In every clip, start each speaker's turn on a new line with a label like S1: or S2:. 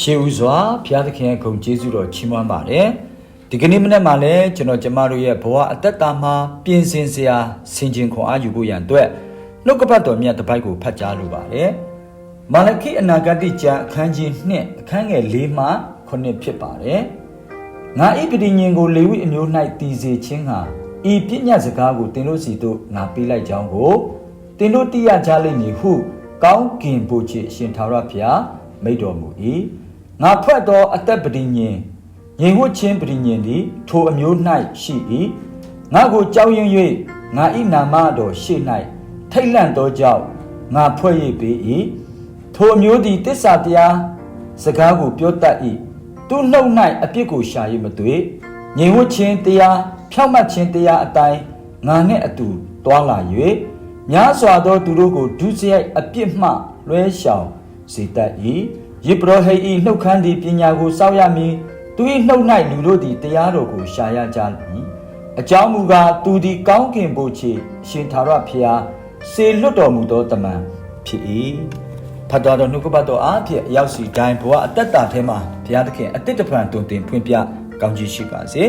S1: ရှေးဦးစွာဘုရားသခင်ရဲ့ဂုဏ်ကျေးဇူးတော်ချီးမွမ်းပါတယ်ဒီကနေ့မနေ့မှလည်းကျွန်တော်ကျမတို့ရဲ့ဘဝအသက်တာမှာပြင်ဆင်စရာဆင်ခြင်ခွန်အားယူဖို့ရန်အတွက်နှုတ်ကပတ်တော်မြတ်တစ်ပိုက်ကိုဖတ်ကြားလိုပါတယ်မာလခိအနာဂတိကျမ်းအခန်းကြီး2အခန်းငယ်၄မှ9ဖြစ်ပါတယ်ငါဤပဋိညာဉ်ကိုလေဝိအမျိုး၌တည်စေခြင်းဟာဤပညာစကားကိုသင်တို့စီသို့ငါပေးလိုက်ကြောင်းကိုသင်တို့သိရကြလိမ့်မည်ဟု ကောင်းကင်ဘုရားအရှင်ထာဝရဘုရားမိတ်တော်မူ၏ ငါဖွဲ့သောအသက်ပဋိညာဉ်ငြိမ်ဝတ်ခြင်းပဋိညာဉ်သည်ထိုအမျိုး၌ရှိ၏ငါကိုကြောက်ရွံ့၍ငါ၏နာမတော်ရှေ့၌ထိတ်လန့်သောကြောင့်ငါဖွဲ့ရပေ၏ထိုအမျိုးသည်တစ္ဆာတရားစကားကိုပြောတတ်၏သူနှုတ်၌အပြစ်ကိုရှာ၍မတွေ့ငြိမ်ဝတ်ခြင်းတရားဖြောင့်မတ်ခြင်းတရားအတိုင်းငါနှင့်အတူတွာလာ၍များစွာသောသူတို့ကိုဒုစရိုက်အပြစ်မှလွှဲရှောင်စေတတ်၏ ယေဘရဟိ၏နှုတ်ခမ်းသည်ပညာကိုစောင့်ရမည်သူ၏နှုတ်၌လူတို့သည်တရားတော်ကိုရှာရကြမည်အကြောင်းမူကားသူသည်ကောင်းကင်ဘုရားရှင်သာရဖျားစေလွတ်တော်မူသောတမန်ဖြစ်၏ဖတ်တော်တော်နှုတ်ကပတ်တော်အားဖြင့်အရောက်စီတိုင်းဘဝအသက်တာထဲမှာဘုရားသခင်အတိတ်တပံတုန်တင်ဖွင့်ပြကောင်းချီးရှိပါစေ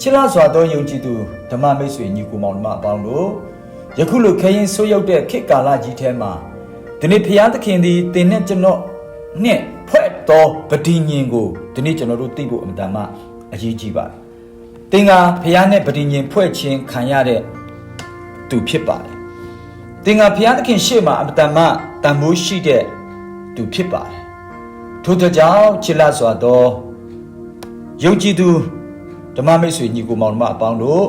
S1: ချစ်လားစွာသောယုံကြည်သူဓမ္မမိတ်ဆွေညီကိုမောင်နှမအပေါင်းတို့ယခုလိုခရင်ဆိုးရောက်တဲ့ခေတ်ကာလကြီးထဲမှာဒီနေ့ဘုရားသခင်သည်တင်နဲ့ကျွန်တော် နဲ့ဖွဲ့တော်ပဋိညာဉ်ကိုဒီနေ့ကျွန်တော်တို့သိဖို့အမှန်တမ်းအရေးကြီးပါတယ်။တင်ကဘုရားနဲ့ပဋိညာဉ်ဖွဲ့ခြင်းခံရတဲ့သူဖြစ်ပါတယ်။တင်ကဘုရားသခင်ရှေ့မှာအမှန်တမ်းတန်ဖိုးရှိတဲ့သူဖြစ်ပါတယ်။ထို့သောကြောင့်ချစ်လာစွာသောယုံကြည်သူဓမ္မမိတ်ဆွေညီကိုမောင်နှမအပေါင်းတို့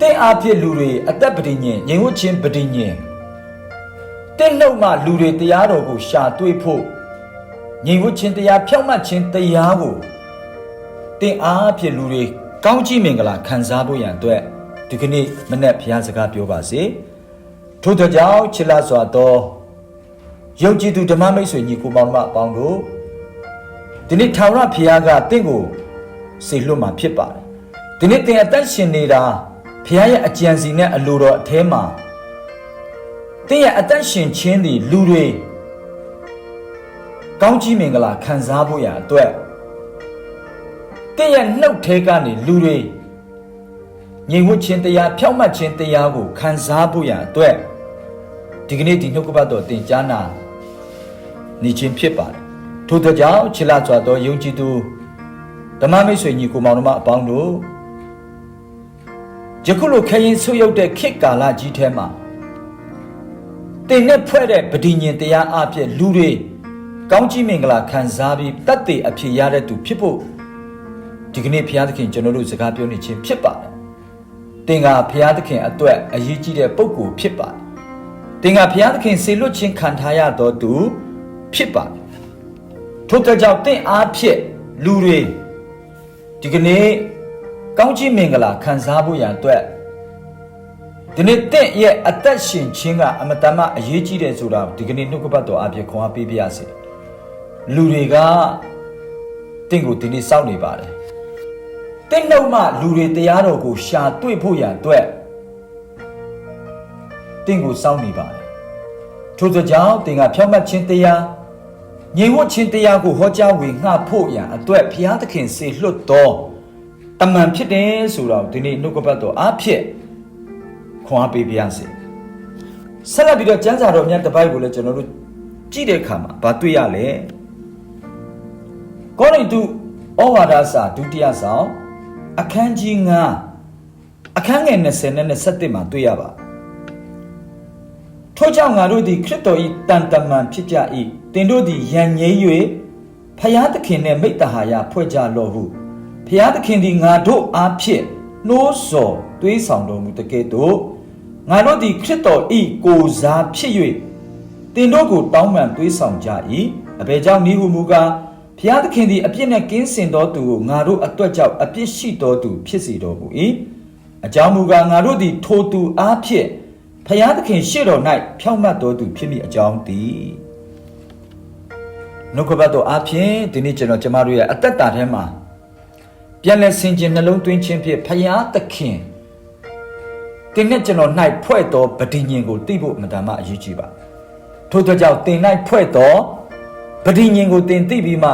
S1: တင့်အားဖြင့်လူတွေအသက်ပဋိညာဉ်ငြိမ်ဝတ်ခြင်းပဋိညာဉ်တင့်နှုတ်မှလူတွေတရားတော်ကိုရှာတွေ့ဖို့ ငြိမ်ဝတ်ခြင်းတရားဖြောင့်မတ်ခြင်းတရားကိုတင်အားဖြင့်လူတွေကောင်းချီးမင်္ဂလာခံစားဖို့ရန်အတွက်ဒီကနေ့မနေ့ဘုရားစကားပြောပါစေထို့သောကြောင့်ချစ်လာစွာသောယုံကြည်သူဓမ္မမိတ်ဆွေညီကိုမောင်နှမအပေါင်းတို့ဒီနေ့ထာဝရဘုရားကတင့်ကိုစေလွတ်မှာဖြစ်ပါတယ်ဒီနေ့တင်အသက်ရှင်နေတာဘုရားရဲ့အကြံစီနဲ့အလိုတော်အထဲမှာတင်ရဲ့အသက်ရှင်ခြင်းဒီလူတွေ ကောင်းကြီးမင်္ဂလာခံစားဖို့ရအတွက်တင့်ရဲ့နှုတ်ထဲကနေလူတွေငြိမ်ဝတ်ခြင်းတရားဖြောင့်မတ်ခြင်းတရားကိုခံစားဖို့ရအတွက်ဒီကနေ့ဒီနှုတ်ကပတ်တော်တင်ကြားနာနေခြင်းဖြစ်ပါတယ်ထို့သောကြောင့်ချစ်လာစွာသောယုံကြည်သူဓမ္မမိတ်ဆွေညီကိုမောင်နှမအပေါင်းတို့ယခုလိုခရင်ဆုပ်ယုပ်တဲ့ခေတ်ကာလကြီးထဲမှာတင်နဲ့ဖွဲ့တဲ့ပဋိညာဉ်တရားအဖြစ်လူတွေ ကောင်းကြီးမင်္ဂလာခံစားပြီးတတ်တဲ့အဖြစ်ရတဲ့သူဖြစ်ဖို့ဒီကနေ့ဘုရားသခင်ကျွန်တော်တို့စကားပြောနေခြင်းဖြစ်ပါတယ်။တင်ကဘုရားသခင်အတွက်အရေးကြီးတဲ့ပုံကိုဖြစ်ပါတယ်။တင်ကဘုရားသခင်စေလွတ်ခြင်းခံထားရတော်သူဖြစ်ပါတယ်။ထို့ကြောင့်တင့်အားဖြင့်လူတွေဒီကနေ့ကောင်းကြီးမင်္ဂလာခံစားဖို့ရန်အတွက်ဒီနေ့တင့်ရဲ့အသက်ရှင်ခြင်းကအမတမအရေးကြီးတယ်ဆိုတာဒီကနေ့နှုတ်ကပတ်တော်အပြည့်ခွန်အားပေးပြရစေ။ လူတွေကတင့်ကိုဒီနေ့စောင့်နေပါတယ်တင့်နှုတ်မှလူတွေတရားတော်ကိုရှာတွေ့ဖို့ရန်အတွက်တင့်ကိုစောင့်နေပါတယ်ထို့သောကြောင့်တင်ကဖြောင့်မတ်ခြင်းတရားငြိမ်ဝတ်ခြင်းတရားကိုဟောကြားဝေငှဖို့ရန်အတွက်ဘုရားသခင်စေလွတ်တော်တမန်ဖြစ်တယ်ဆိုတော့ဒီနေ့နှုတ်ကပတ်တော်အားဖြင့်ခွန်အားပေးပါရစေဆက်လက်ပြီးတော့ကျမ်းစာတော်မြတ်တစ်ပိုက်ကိုလည်းကျွန်တော်တို့ကြည့်တဲ့အခါမှာဗာတွေ့ရလဲ ကောရိန္သုဩဝါဒစာဒုတိယဆောင်အခန်းကြီး9အခန်းငယ်20နဲ့27မှာတွေ့ရပါထို့ကြောင့်ငါတို့သည်ခရစ်တော်၏တန်တမန်ဖြစ်ကြ၏တင်တို့သည်ယံငိမ့်၍ဖျားသခင်နှင့်မိတ္တဟာယဖွဲ့ကြလော့ဟုဖျားသခင်သည်ငါတို့အားဖြင့်နှိုးဆော်တွေးဆောင်တော်မူတကဲ့သို့ငါတို့သည်ခရစ်တော်၏ကိုယ်စားဖြစ်၍တင်တို့ကိုတောင်းပန်တွေးဆောင်ကြ၏အဘယ်ကြောင့်နည်းဟုမူကား ဖျားသခင်သည်အပြစ်နှင့်ကင်းစင်သောသူကိုငါတို့အတွက်ကြောင့်အပြစ်ရှိသောသူဖြစ်စေတော်မူ၏အကြောင်းမူကားငါတို့သည်ထိုသူအားဖြင့်ဖျားသခင်ရှေ့တော်၌ဖြောင့်မတ်တော်သူဖြစ်မိအကြောင်းတည်နှုတ်ကပတ်တော်အားဖြင့်ဒီနေ့ကျွန်တော်ကျမတို့ရဲ့အသက်တာထဲမှာပြန်လည်ဆင်ခြင်နှလုံးသွင်းခြင်းဖြင့်ဖျားသခင်ဒီနေ့ကျွန်တော်၌ဖွဲ့တော်ဗတိညင်ကိုသိဖို့အမှန်တမ်းအရေးကြီးပါထို့သောကြောင့်တင်၌ဖွဲ့တော် ပဋိညာဉ်ကိုသင်သိပြီးမှ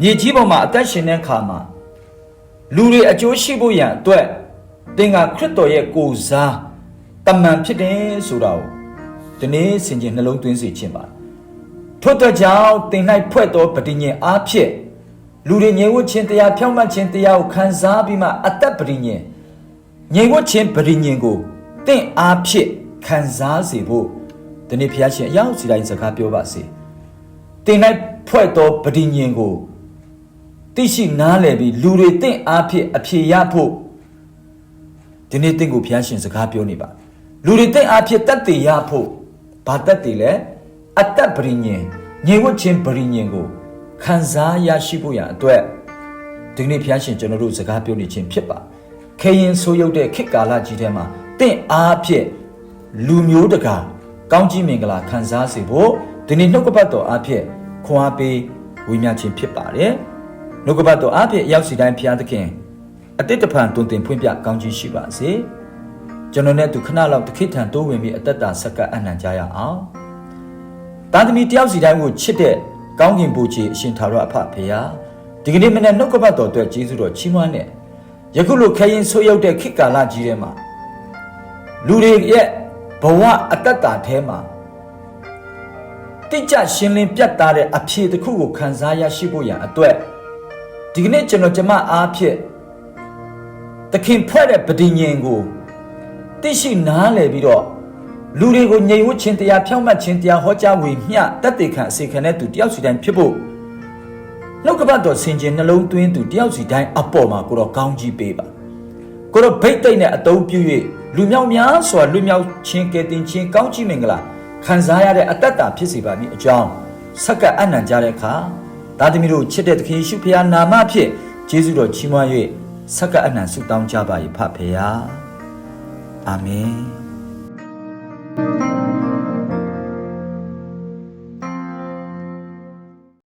S1: မြေကြီးပေါ်မှာအသက်ရှင်တဲ့အခါမှာလူတွေအကျိုးရှိဖို့ရန်အတွက်သင်ကခရစ်တော်ရဲ့ကိုယ်စားတမန်ဖြစ်တယ်ဆိုတာကိုဒီနေ့ဆင်ခြင်နှလုံးသွင်းစေခြင်းပါထို့အတွက်ကြောင့်သင်၌ဖွဲ့သောပဋိညာဉ်အားဖြင့်လူတွေငြိမ်ဝှက်ခြင်းတရားဖြောင့်မတ်ခြင်းတရားကိုခံစားပြီးမှအသက်ပဋိညာဉ်ငြိမ်ဝှက်ခြင်းပဋိညာဉ်ကိုသင်အားဖြင့်ခံစားစေဖို့ဒီနေ့ဖျားရှင်အရောက်စီတိုင်းစကားပြောပါစေ တင်၌ဖွဲ့သောပဋိညာဉ်ကိုသိရှိနားလည်ပြီးလူတွေတင့်အားဖြင့်အဖြေရဖို့ဒီနေ့တင့်ကိုဖျားရှင်စကားပြောနေပါလူတွေတင့်အားဖြင့်တတ်တည်ရဖို့ဘာတတ်တည်လဲအတ္တပရိညင်ငြိမ်ဝတ်ခြင်းပရိညင်ကိုခံစားရရှိဖို့ရန်အတွက်ဒီနေ့ဖျားရှင်ကျွန်တော်တို့စကားပြောနေခြင်းဖြစ်ပါခေရင်ဆိုးရုပ်တဲ့ခေတ်ကာလကြီးထဲမှာတင့်အားဖြင့်လူမျိုးတကာကောင်းကြီးမင်္ဂလာခံစားစေဖို့ဒီနေ့နှုတ်ကပတ်တော်အားဖြင့် ခွန်အားပေးဝေမျှခြင်းဖြစ်ပါတယ်နှုတ်ကပတ်တော်အားဖြင့်ရောက်စီတိုင်းဖျားသခင်အတိတ်တဖန်တွင်တင်ဖွင့်ပြကောင်းကြီးရှိပါစေကျွန်တော်နဲ့သူခဏလောက်တစ်ခေတ်ထံတိုးဝင်ပြီးအသက်တာဆက်ကပ်အနံ့ကြရအောင်တာသမီတယောက်စီတိုင်းကိုချစ်တဲ့ကောင်းကင်ဘုရားအရှင်သာရအဖဖေဟာဒီကနေ့မနေ့နှုတ်ကပတ်တော်အတွက်ကျေးဇူးတော်ချီးမွမ်းတဲ့ယခုလိုခရင်ဆိုးရောက်တဲ့ခေတ်ကာလကြီးထဲမှာလူတွေရဲ့ဘဝအတ္တတာထဲမှာ တိကျရှင်းလင်းပြတ်သားတဲ့အဖြေတစ်ခုကိုခံစားရရှိဖို့ရန်အတွက်ဒီကနေ့ကျွန်တော်ကျမအားဖြင့်သခင်ဖွဲ့တဲ့ပဋိညာဉ်ကိုသိရှိနားလည်ပြီးတော့လူတွေကိုညှိဝှခြင်းတရားဖြောင့်မတ်ခြင်းတရားဟောကြားဝေမျှတက်တေခံအစေခံတဲ့သူတယောက်စီတိုင်းဖြစ်ဖို့နှုတ်ကပတ်တော်ဆင်ခြင်နှလုံးသွင်းသူတယောက်စီတိုင်းအပေါ်မှာကိုတော့ကောင်းကြီးပေးပါကိုတော့ဗိတ်တိတ်နဲ့အတုံးပြု၍လူမြောက်များစွာလူမြောက်ခြင်းကဲတင်ခြင်းကောင်းကြီးမင်္ဂလာ ခံစားရတဲ့အတ္တတာဖြစ်စေပါမည်အကြောင်းဆက်ကပ်အနံ့ကြတဲ့အခါဒါသမီးတို့ချစ်တဲ့သခင်ယေရှုဖခင်နာမဖြင့်ယေရှုတော်ချီးမွမ်း၍ဆက်ကပ်အနံ့ဆုတောင်းကြပါ၏ဖဖေယာအာမင်